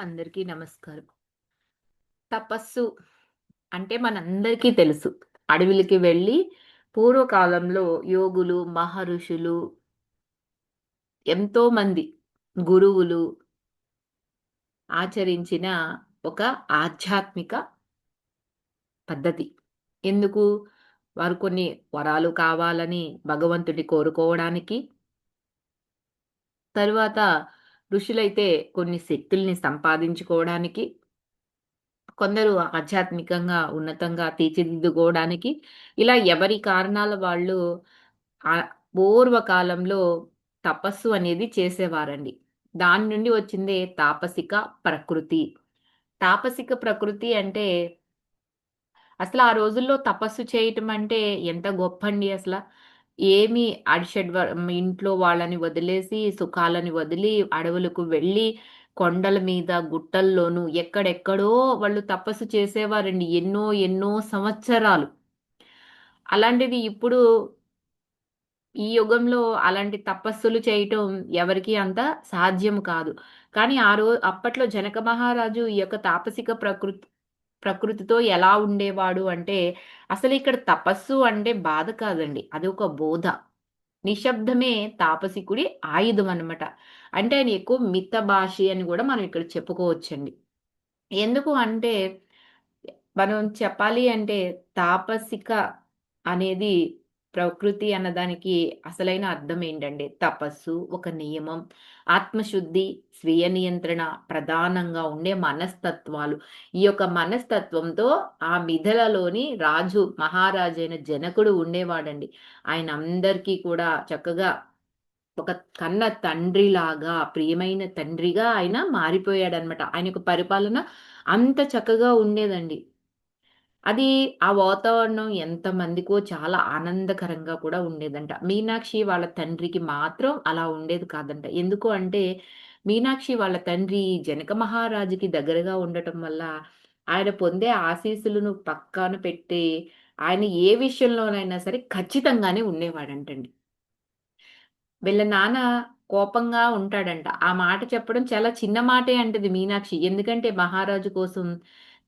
అందరికీ నమస్కారం. తపస్సు అంటే మనందరికీ తెలుసు. అడవిలకి వెళ్ళి పూర్వకాలంలో యోగులు, మహర్షులు ఎంతోమంది గురువులు ఆచరించిన ఒక ఆధ్యాత్మిక పద్ధతి. ఎందుకు? వారు కొన్ని వరాలు కావాలని భగవంతుడిని కోరుకోవడానికి తరువాత ఋషులైతే కొన్ని శక్తుల్ని సంపాదించుకోవడానికి కొందరు ఆధ్యాత్మికంగా ఉన్నతంగా తీర్చిదిద్దుకోవడానికి ఇలా ఎవరి కారణాల వాళ్ళు పూర్వకాలంలో తపస్సు అనేది చేసేవారండి. దాని నుండి వచ్చిందే తాపసిక ప్రకృతి. తాపసిక ప్రకృతి అంటే అసలు ఆ రోజుల్లో తపస్సు చేయటం అంటే ఎంత గొప్ప అండి అసలు ఏమి అడిషడ్ వ ఇంట్లో వాళ్ళని వదిలేసి, సుఖాలని వదిలి, అడవులకు వెళ్ళి, కొండల మీద, గుట్టల్లోనూ ఎక్కడెక్కడో వాళ్ళు తపస్సు చేసేవారండి. ఎన్నో ఎన్నో సంవత్సరాలు. అలాంటిది ఇప్పుడు ఈ యుగంలో అలాంటి తపస్సులు చేయటం ఎవరికి అంత సాధ్యం కాదు. కానీ ఆ రో అప్పట్లో జనక మహారాజు ఈ యొక్క తాపసిక ప్రకృతి ప్రకృతితో ఎలా ఉండేవాడు అంటే, అసలు ఇక్కడ తపస్సు అంటే బాధ కాదండి. అది ఒక బోధ. నిశ్శబ్దమే తాపసికుడి ఆయుధం అనమాట అంటే ఆయన ఎక్కువ మితభాషి అని కూడా మనం ఇక్కడ చెప్పుకోవచ్చండి. ఎందుకు అంటే, మనం చెప్పాలి అంటే తాపసిక అనేది ప్రకృతి అన్నదానికి అసలైన అర్థం ఏంటంటే తపస్సు, ఒక నియమం, ఆత్మశుద్ధి, స్వీయ నియంత్రణ ప్రధానంగా ఉండే మనస్తత్వాలు. ఈ యొక్క మనస్తత్వంతో ఆ మిథలలోని రాజు మహారాజైన జనకుడు ఉండేవాడండి. ఆయన అందరికీ కూడా చక్కగా ఒక కన్న తండ్రిలాగా, ప్రియమైన తండ్రిగా ఆయన మారిపోయాడనమాట. ఆయన యొక్క పరిపాలన అంత చక్కగా ఉండేదండి. అది ఆ వాతావరణం ఎంతమందికో చాలా ఆనందకరంగా కూడా ఉండేదంట. మీనాక్షి వాళ్ళ తండ్రికి మాత్రం అలా ఉండేది కాదంట. ఎందుకు అంటే, మీనాక్షి వాళ్ళ తండ్రి జనక మహారాజుకి దగ్గరగా ఉండటం వల్ల, ఆయన పొందే ఆశీస్సులను పక్కన పెట్టి, ఆయన ఏ విషయంలోనైనా సరే ఖచ్చితంగానే ఉండేవాడంటండి. వీళ్ళ నాన్న కోపంగా ఉంటాడంట. ఆ మాట చెప్పడం చాలా చిన్న మాటే అంటది మీనాక్షి. ఎందుకంటే మహారాజు కోసం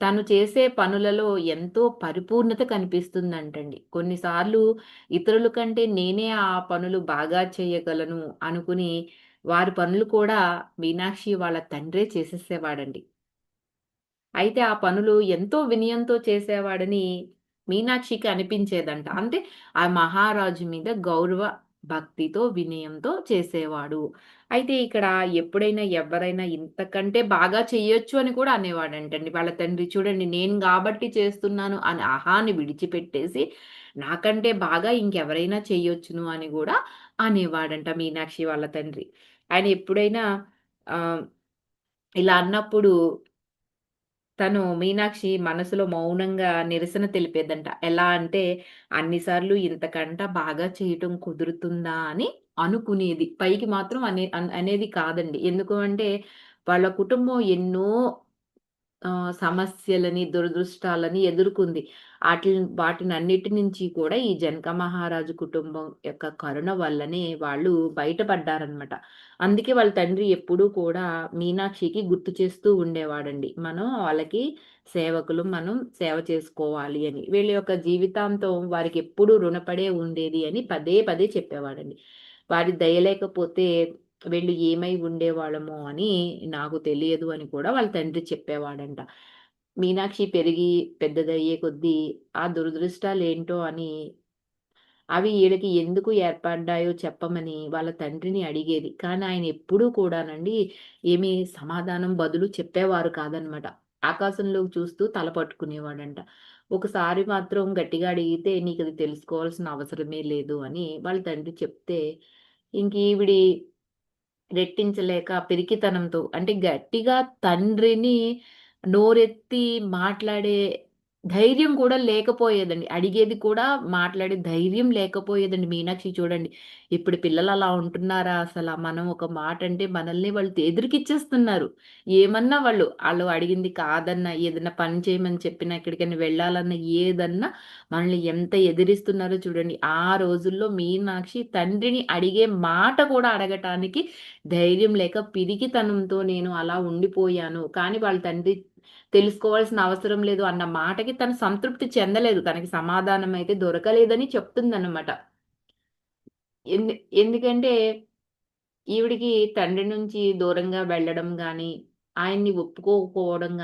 తను చేసే పనులలో ఎంతో పరిపూర్ణత కనిపిస్తుందంటండి. కొన్నిసార్లు ఇతరుల కంటే నేనే ఆ పనులు బాగా చేయగలను అనుకుని, వారి పనులు కూడా మీనాక్షి వాళ్ళ తండ్రే చేసేసేవాడండి. అయితే ఆ పనులు ఎంతో వినయంతో చేసేవాడని మీనాక్షికి అనిపించేదంట. అంటే ఆ మహారాజు మీద గౌరవ భక్తితో, వినయంతో చేసేవాడు. అయితే ఇక్కడ ఎప్పుడైనా ఎవరైనా ఇంతకంటే బాగా చెయ్యొచ్చు అని కూడా అనేవాడంటండి. వాళ్ళ తండ్రి చూడండి నేను కాబట్టి చేస్తున్నాను అని ఆహాని విడిచిపెట్టేసి, నాకంటే బాగా ఇంకెవరైనా చెయ్యొచ్చును అని కూడా అనేవాడంట మీనాక్షి వాళ్ళ తండ్రి. ఆయన ఎప్పుడైనా ఇలా అన్నప్పుడు తను మీనాక్షి మనసులో మౌనంగా నిరసన తెలిపేదంట. ఎలా అంటే, అన్ని సార్లు ఇంతకంట బాగా చేయటం కుదురుతుందా అని అనుకునేది. పైకి మాత్రం అనే అనేది కాదండి. ఎందుకు అంటే, వాళ్ళ కుటుంబం ఎన్నో సమస్యలని, దురదృష్టాలని ఎదుర్కొంది. వాటిని వాటిని అన్నిటి నుంచి కూడా ఈ జనక మహారాజు కుటుంబం యొక్క కరుణ వల్లనే వాళ్ళు బయటపడ్డారనమాట. అందుకే వాళ్ళ తండ్రి ఎప్పుడూ కూడా మీనాక్షికి గుర్తు చేస్తూ ఉండేవాడండి. మనం వాళ్ళకి సేవకులు, మనం సేవ చేసుకోవాలి అని. వీళ్ళ యొక్క జీవితాంతం వారికెప్పుడూ రుణపడే ఉండేది అని పదే పదే చెప్పేవాడండి. వారి దయ లేకపోతే వీళ్ళు ఏమై ఉండేవాళ్ళమో అని నాకు తెలియదు అని కూడా వాళ్ళ తండ్రి చెప్పేవాడంట. మీనాక్షి పెరిగి పెద్దదయ్యే కొద్దీ ఆ దురదృష్టాలేంటో అని అవి వీళ్ళకి ఎందుకు ఏర్పడ్డాయో చెప్పమని వాళ్ళ తండ్రిని అడిగేది. కానీ ఆయన ఎప్పుడూ కూడానండి ఏమి సమాధానం బదులు చెప్పేవారు కాదనమాట. ఆకాశంలోకి చూస్తూ తల పట్టుకునేవాడంట. ఒకసారి మాత్రం గట్టిగా అడిగితే నీకు అది తెలుసుకోవాల్సిన అవసరమే లేదు" అని వాళ్ళ తండ్రి చెప్తే, ఇంక ఈవిడి రెట్టించలేక పిరికితనంతో అంటే గట్టిగా తండ్రిని నోరెత్తి మాట్లాడే ధైర్యం కూడా లేకపోయేదండి. అడిగేది కూడా మాట్లాడే ధైర్యం లేకపోయేదండి. మీనాక్షి చూడండి. ఇప్పుడు పిల్లలు అలా ఉంటున్నారా అసలు మనం ఒక మాట అంటే మనల్ని వాళ్ళు ఎదురుకిచ్చేస్తున్నారు. ఏమన్నా వాళ్ళు, వాళ్ళు అడిగింది కాదన్నా, ఏదన్నా పని చేయమని చెప్పినా, ఎక్కడికైనా వెళ్ళాలన్నా, ఏదన్నా మనల్ని ఎంత ఎదిరిస్తున్నారో చూడండి. ఆ రోజుల్లో మీనాక్షి తండ్రిని అడిగే మాట కూడా అడగటానికి ధైర్యం లేక పిరికితనంతో నేను అలా ఉండిపోయాను. కానీ వాళ్ళ తండ్రి తెలుసుకోవాల్సిన అవసరం లేదు అన్న మాటకి తను సంతృప్తి చెందలేదు. తనకి సమాధానం అయితే దొరకలేదని చెప్తుందన్నమాట. ఎందు ఎందుకంటే ఈవిడికి తండ్రి నుంచి దూరంగా వెళ్ళడం కానీ ఆయన్ని ఒప్పుకోకపోవడం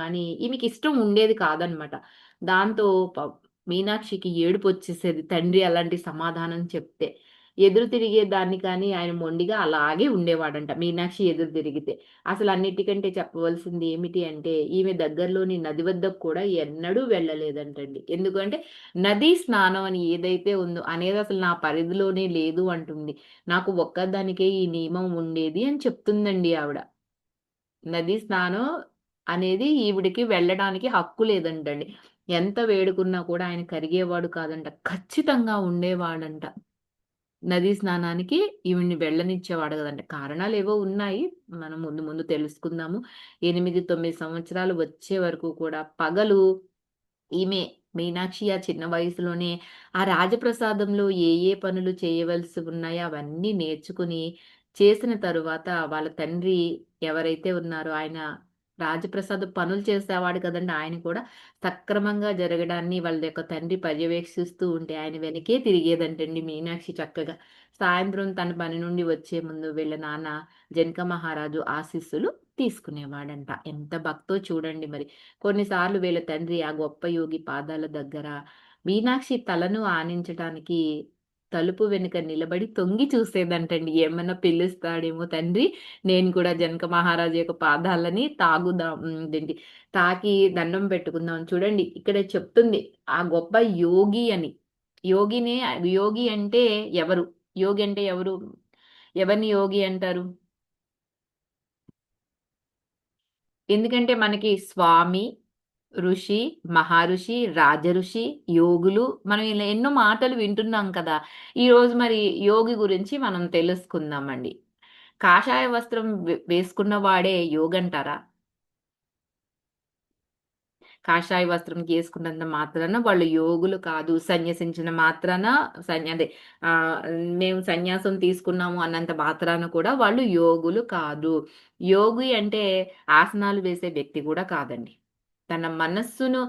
ఇవికి ఇష్టం ఉండేది కాదనమాట. దాంతో ప మీనాక్షికి ఏడుపొచ్చేసేది తండ్రి అలాంటి సమాధానం చెప్తే. ఎదురు తిరిగేదాన్ని కానీ ఆయన మొండిగా అలాగే ఉండేవాడంట మీనాక్షి ఎదురు తిరిగితే. అసలు అన్నిటికంటే చెప్పవలసింది ఏమిటి అంటే ఈమె దగ్గరలోని నది వద్దకు కూడా ఎన్నడూ వెళ్ళలేదంటండి. ఎందుకంటే నదీ స్నానం అని ఏదైతే ఉందో అనేది అసలు నా పరిధిలోనే లేదు అంటుంది. నాకు ఒక్కదానికే ఈ నియమం ఉండేది అని చెప్తుందండి ఆవిడ. నదీ స్నానం అనేది ఈవిడికి వెళ్ళడానికి హక్కు లేదంటండి. ఎంత వేడుకున్నా కూడా ఆయన కరిగేవాడు కాదంట. ఖచ్చితంగా ఉండేవాడంట. నదీ స్నానానికి ఈవిడ్ని వెళ్ళనిచ్చేవాడు కదండీ కారణాలు ఏవో ఉన్నాయి. మనం ముందు ముందు తెలుసుకుందాము. 8, 9 సంవత్సరాలు వచ్చే వరకు కూడా పగలు ఈమె మీనాక్షి ఆ చిన్న వయసులోనే ఆ రాజప్రసాదంలో ఏ ఏ పనులు చేయవలసి ఉన్నాయో అవన్నీ నేర్చుకుని, చేసిన తరువాత వాళ్ళ తండ్రి ఎవరైతే ఉన్నారో ఆయన రాజప్రసాద్ పనులు చేసేవాడు కదండీ! ఆయన కూడా సక్రమంగా జరగడాన్ని వాళ్ళ యొక్క తండ్రి పర్యవేక్షిస్తూ ఉంటే ఆయన వెనకే తిరిగేదంటండి మీనాక్షి చక్కగా. సాయంత్రం తన పని నుండి వచ్చే ముందు వీళ్ళ నాన్న జనక మహారాజు ఆశీస్సులు తీసుకునేవాడంట. ఎంత భక్తో చూడండి మరి. కొన్నిసార్లు వీళ్ళ తండ్రి ఆ గొప్ప యోగి పాదాల దగ్గర మీనాక్షి తలను ఆనించటానికి తలుపు వెనుక నిలబడి తొంగి చూసేదంటండి. ఏమన్నా పిలుస్తాడేమో తండ్రి, నేను కూడా జనక మహారాజు యొక్క పాదాలని తాగుదాం ఏంటి తాకి దండం పెట్టుకుందాం. చూడండి ఇక్కడ చెప్తుంది ఆ గొప్ప యోగి అని. యోగినే యోగి అంటే ఎవరు? యోగి అంటే ఎవరు? ఎవరిని యోగి అంటారు? ఎందుకంటే మనకి స్వామి, ఋషి, మహర్షి, రాజఋషి, యోగులు మనం ఇలా ఎన్నో మాటలు వింటున్నాం కదా! ఈరోజు మరి యోగి గురించి మనం తెలుసుకుందామండి. కాషాయ వస్త్రం వే వేసుకున్న వాడే యోగంటారా? కాషాయ వస్త్రం వేసుకున్నంత మాత్రాన వాళ్ళు యోగులు కాదు. సన్యసించిన మాత్రాన సన్య అదే మేము సన్యాసం తీసుకున్నాము అన్నంత మాత్రాన కూడా వాళ్ళు యోగులు కాదు. యోగి అంటే ఆసనాలు వేసే వ్యక్తి కూడా కాదండి. తన మనస్సును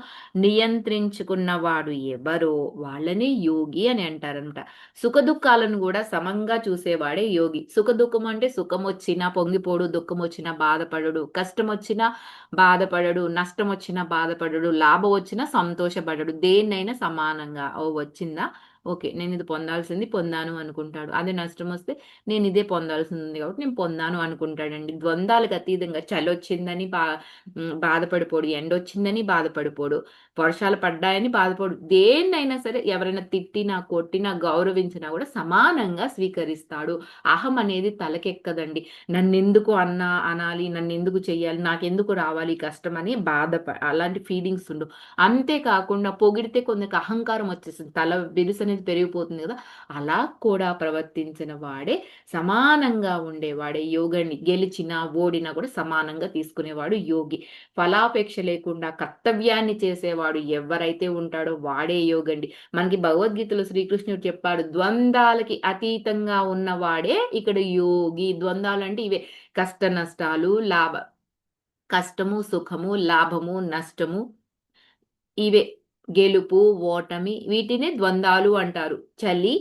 నియంత్రించుకున్నవాడు ఎవరో వాళ్ళని యోగి అని అంటారనమాట. సుఖ దుఃఖాలను కూడా సమంగా చూసేవాడే యోగి. సుఖదుఖం అంటే సుఖం వచ్చినా పొంగిపోడు, దుఃఖమొచ్చినా బాధపడడు, కష్టం వచ్చినా బాధపడడు, నష్టం వచ్చినా బాధపడడు, లాభం వచ్చినా సంతోషపడడు. దేన్నైనా సమానంగా ఓ వచ్చిందా ఓకే. నేను ఇది పొందాల్సింది పొందాను అనుకుంటాడు. అదే నష్టం వస్తే నేను ఇదే పొందాల్సింది కాబట్టి నేను పొందాను అనుకుంటాడండి. ద్వంద్వాలకు అతీతంగా చలొచ్చిందని బా బాధపడిపోడు ఎండ వచ్చిందని బాధపడిపోడు. వర్షాలు పడ్డాయని బాధపడు. దేన్నైనా సరే ఎవరైనా తిట్టినా, కొట్టినా, గౌరవించినా కూడా సమానంగా స్వీకరిస్తాడు. అహం అనేది తలకెక్కదండి. నన్నెందుకు అన్నా అనాలి, నన్ను ఎందుకు చెయ్యాలి, నాకెందుకు రావాలి కష్టం అని బాధ అలాంటి ఫీలింగ్స్ ఉండవు. అంతే కాకుండా పొగిడితే కొందరికి అహంకారం వచ్చేస్తుంది. తల అనేది పెరిగిపోతుంది కదా అలా కూడా ప్రవర్తించిన వాడే సమానంగా ఉండేవాడే యోగని. గెలిచినా, ఓడినా కూడా సమానంగా తీసుకునేవాడు యోగి. ఫలాపేక్ష లేకుండా కర్తవ్యాన్ని చేసేవాడు ఎవరైతే ఉంటాడో వాడే యోగండి. మనకి భగవద్గీతలో శ్రీకృష్ణుడు చెప్పాడు. ద్వంద్వాలకి అతీతంగా ఉన్నవాడే ఇక్కడ యోగి. ద్వంద్వాలంటే ఇవే కష్ట నష్టాలు, లాభ కష్టము, సుఖము, లాభము, నష్టము ఇవే గెలుపు, ఓటమి వీటినే ద్వందాలు అంటారు. చలి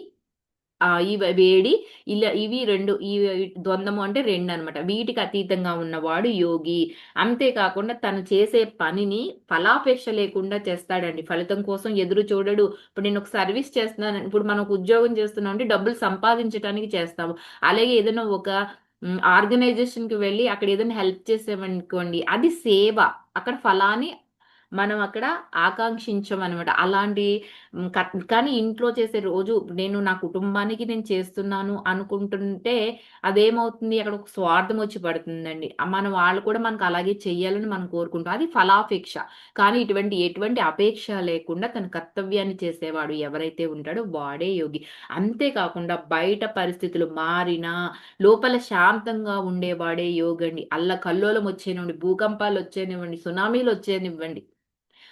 ఇవి ఇవ వేడి ఇలా ఇవి రెండు ఇవి ద్వంద్వము అంటే రెండు అనమాట వీటికి అతీతంగా ఉన్నవాడు యోగి. అంతేకాకుండా తను చేసే పనిని ఫలాపేక్ష లేకుండా చేస్తాడండి. ఫలితం కోసం ఎదురు చూడడు. ఇప్పుడు నేను ఒక సర్వీస్ చేస్తున్నాను ఇప్పుడు మనం ఒక ఉద్యోగం చేస్తున్నాం అంటే డబ్బులు సంపాదించటానికి చేస్తాము. అలాగే ఏదైనా ఒక ఆర్గనైజేషన్‌కి వెళ్ళి అక్కడ ఏదైనా హెల్ప్ చేసామనుకోండి అది సేవ. అక్కడ ఫలాన్ని మనం అక్కడ ఆకాంక్షించమనమాట. అలాంటి కానీ ఇంట్లో చేసే రోజు నేను నా కుటుంబానికి నేను చేస్తున్నాను అనుకుంటుంటే అదేమవుతుంది అక్కడ ఒక స్వార్థం వచ్చి పడుతుందండి. మన వాళ్ళు కూడా మనకు అలాగే చెయ్యాలని మనం కోరుకుంటాం. అది ఫలాపేక్ష. కానీ ఇటువంటి ఎటువంటి అపేక్ష లేకుండా తన కర్తవ్యాన్ని చేసేవాడు ఎవరైతే ఉంటాడో వాడే యోగి. అంతేకాకుండా బయట పరిస్థితులు మారినా లోపల శాంతంగా ఉండేవాడే యోగండి. అల్లకల్లోలం వచ్చేనివ్వండి, భూకంపాలు వచ్చేనివ్వండి, సునామీలు వచ్చేనివ్వండి.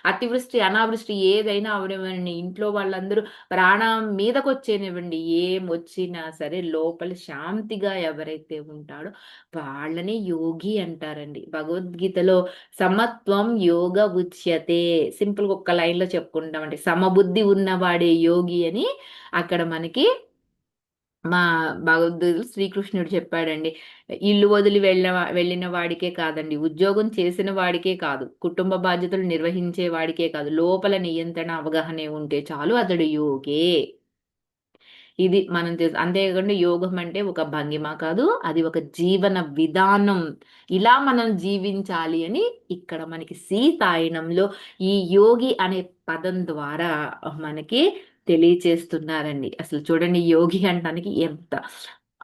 అతివృష్టి, అనావృష్టి ఏదైనా అవనివ్వండి, ఇంట్లో వాళ్ళందరూ ప్రాణం ఏం వచ్చినా సరే లోపల శాంతిగా ఎవరైతే ఉంటాడో వాళ్ళని యోగి అంటారండి. భగవద్గీతలో సమత్వం యోగ ఉచ్యతే. సింపుల్‌గా ఒక్క లైన్‌లో చెప్పుకుంటామండి. సమబుద్ధి ఉన్నవాడే యోగి అని అక్కడ మనకి మా భగవద్గీతలో శ్రీకృష్ణుడు చెప్పాడండి. ఇల్లు వదిలి వెళ్ళిన వెళ్ళిన వాడికే కాదండి, ఉద్యోగం చేసిన వాడికే కాదు, కుటుంబ బాధ్యతలు నిర్వహించే వాడికే కాదు, లోపల నియంత్రణ, అవగాహనే ఉంటే చాలు అతడు యోగే. ఇది మనం చేసే అంతేకాకుండా యోగం అంటే ఒక భంగిమ కాదు. అది ఒక జీవన విధానం. ఇలా మనం జీవించాలి అని ఇక్కడ మనకి సీతాయనంలో ఈ యోగి అనే పదం ద్వారా మనకి తెలియచేస్తున్నారండి. అసలు చూడండి యోగి అంటానికి ఎంత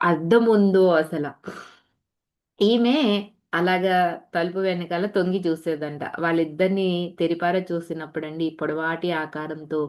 అర్థం ఉందో అసల. ఈమె అలాగా తలుపు వెనకాల తొంగి చూసేదంట. వాళ్ళిద్దరిని తెరిపార చూసినప్పుడండి పొడవాటి ఆకారంతో,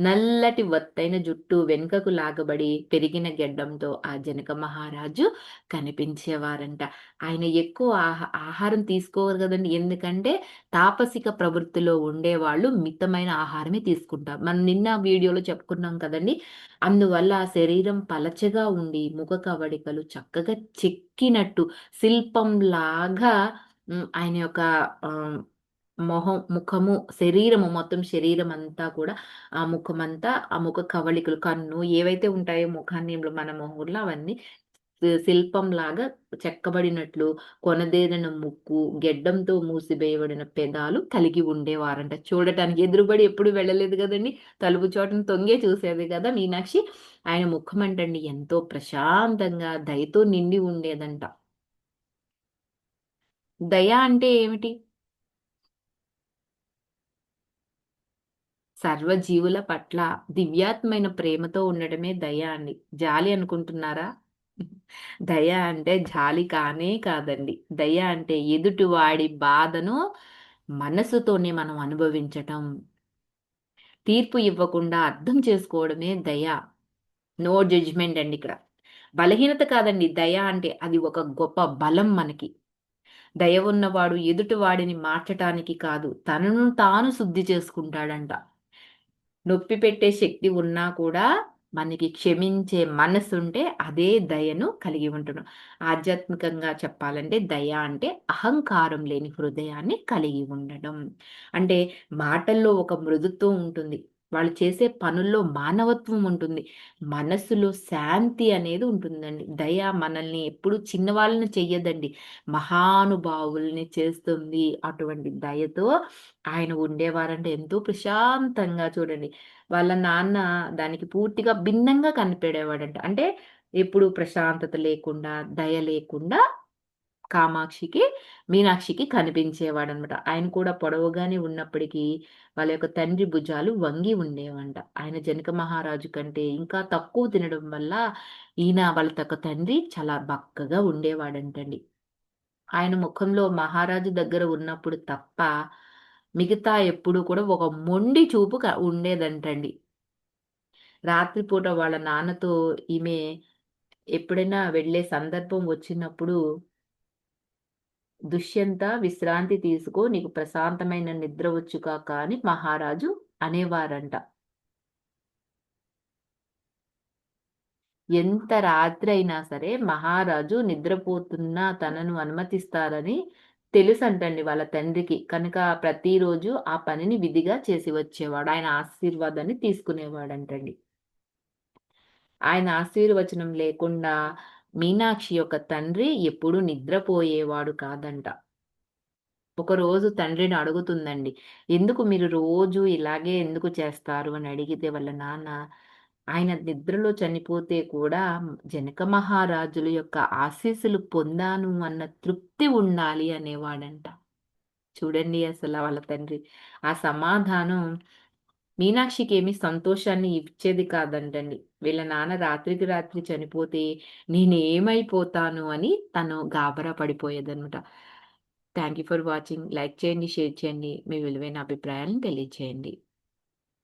నల్లటి వత్తైన జుట్టు వెనుకకు లాగబడి పెరిగిన గెడ్డంతో ఆ జనక మహారాజు కనిపించేవారంట. ఆయన ఎక్కువ ఆహా ఆహారం తీసుకోరు కదండి ఎందుకంటే తాపసిక ప్రవృత్తిలో ఉండేవాళ్ళు మితమైన ఆహారమే తీసుకుంటారు. మనం నిన్న వీడియోలో చెప్పుకున్నాం కదండీ! అందువల్ల ఆ శరీరం పలచగా ఉండి, ముఖ కవడికలు చక్కగా చెక్కినట్టు శిల్పంలాగా ఆయన యొక్క మొహం, ముఖము, శరీరము మొత్తం శరీరం అంతా కూడా ఆ ముఖమంతా, ఆ ముఖ కవళికలు, కన్ను ఏవైతే ఉంటాయో ముఖాన్ని మన మొహంలో అవన్నీ శిల్పం లాగా చెక్కబడినట్లు కొనదేరిన ముక్కు, గెడ్డంతో మూసివేయబడిన పెదాలు కలిగి ఉండేవారంట. చూడటానికి ఎదురుబడి ఎప్పుడు వెళ్ళలేదు కదండి తలుపు చోటను తొంగే చూసేది కదా మీనాక్షి. ఆయన ముఖం అంటండి ఎంతో ప్రశాంతంగా, దయతో నిండి ఉండేదంట. దయ అంటే ఏమిటి? సర్వజీవుల పట్ల దివ్యాత్మైన ప్రేమతో ఉండడమే దయ అండి. జాలి అనుకుంటున్నారా? దయ అంటే జాలి కానే కాదండి. దయ అంటే ఎదుటివాడి బాధను మనసుతోనే మనం అనుభవించటం. తీర్పు ఇవ్వకుండా అర్థం చేసుకోవడమే దయ. నో జడ్జ్‌మెంట్ అండి ఇక్కడ. బలహీనత కాదండి దయ అంటే. అది ఒక గొప్ప బలం మనకి. దయ ఉన్నవాడు ఎదుటివాడిని మార్చటానికి కాదు, తనను తాను శుద్ధి చేసుకుంటాడంట. నొప్పి పెట్టే శక్తి ఉన్నా కూడా మనకి క్షమించే మనసుంటే అదే దయను కలిగి ఉంటున్నాం. ఆధ్యాత్మికంగా చెప్పాలంటే దయ అంటే అహంకారం లేని హృదయాన్ని కలిగి ఉండడం. అంటే మాటల్లో ఒక మృదుత్వం ఉంటుంది. వాళ్ళు చేసే పనుల్లో మానవత్వం ఉంటుంది. మనస్సులో శాంతి అనేది ఉంటుందండి. దయ మనల్ని ఎప్పుడు చిన్నవాళ్ళని చెయ్యదండి. మహానుభావుల్ని చేస్తుంది. అటువంటి దయతో ఆయన ఉండేవారంటే ఎంతో ప్రశాంతంగా చూడండి. వాళ్ళ నాన్న దానికి పూర్తిగా భిన్నంగా కనిపెడేవాడంట. అంటే ఎప్పుడు ప్రశాంతత లేకుండా, దయ లేకుండా కామాక్షికి, మీనాక్షికి కనిపించేవాడనమాట. ఆయన కూడా పొడవుగానే ఉన్నప్పటికీ వాళ్ళ యొక్క తండ్రి భుజాలు వంగి ఉండేవంట. ఆయన జనక మహారాజు కంటే ఇంకా తక్కువ తినడం వల్ల ఈయన వాళ్ళ తక్కువ తండ్రి చాలా బక్కగా ఉండేవాడంటండి. ఆయన ముఖంలో మహారాజు దగ్గర ఉన్నప్పుడు తప్ప మిగతా ఎప్పుడు కూడా ఒక మొండి చూపు ఉండేదంటండి. రాత్రిపూట వాళ్ళ నాన్నతో ఈమె ఎప్పుడైనా వెళ్ళే సందర్భం వచ్చినప్పుడు దుష్యంత విశ్రాంతి తీసుకో నీకు ప్రశాంతమైన నిద్ర వచ్చుకాక అని మహారాజు అనేవారంట. ఎంత రాత్రి అయినా సరే మహారాజు నిద్రపోతున్నా తనను అనుమతిస్తారని తెలుసు అంటండి వాళ్ళ తండ్రికి. కనుక ప్రతిరోజు ఆ పనిని విధిగా చేసి వచ్చేవాడు. ఆయన ఆశీర్వాదాన్ని తీసుకునేవాడంటండి. ఆయన ఆశీర్వచనం లేకుండా మీనాక్షి యొక్క తండ్రి ఎప్పుడూ నిద్రపోయేవాడు కాదంట. ఒకరోజు తండ్రిని అడుగుతుందండి. ఎందుకు మీరు రోజు ఇలాగే ఎందుకు చేస్తారు అని అడిగితే వాళ్ళ నాన్న, ఆయన నిద్రలో చనిపోతే కూడా జనక మహారాజుల యొక్క ఆశీస్సులు పొందాను అన్న తృప్తి ఉండాలి అనేవాడంట. చూడండి అసలు వాళ్ళ తండ్రి. ఆ సమాధానం మీనాక్షికేమి సంతోషాన్ని ఇచ్చేది కాదంటండి. వీళ్ళ నాన్న రాత్రికి రాత్రి చనిపోతే నేనేమైపోతాను అని తను గాబరా పడిపోయేదనమాట. Thank you for watching. Like చేయండి, షేర్ చేయండి. మీ విలువైన అభిప్రాయాలను తెలియజేయండి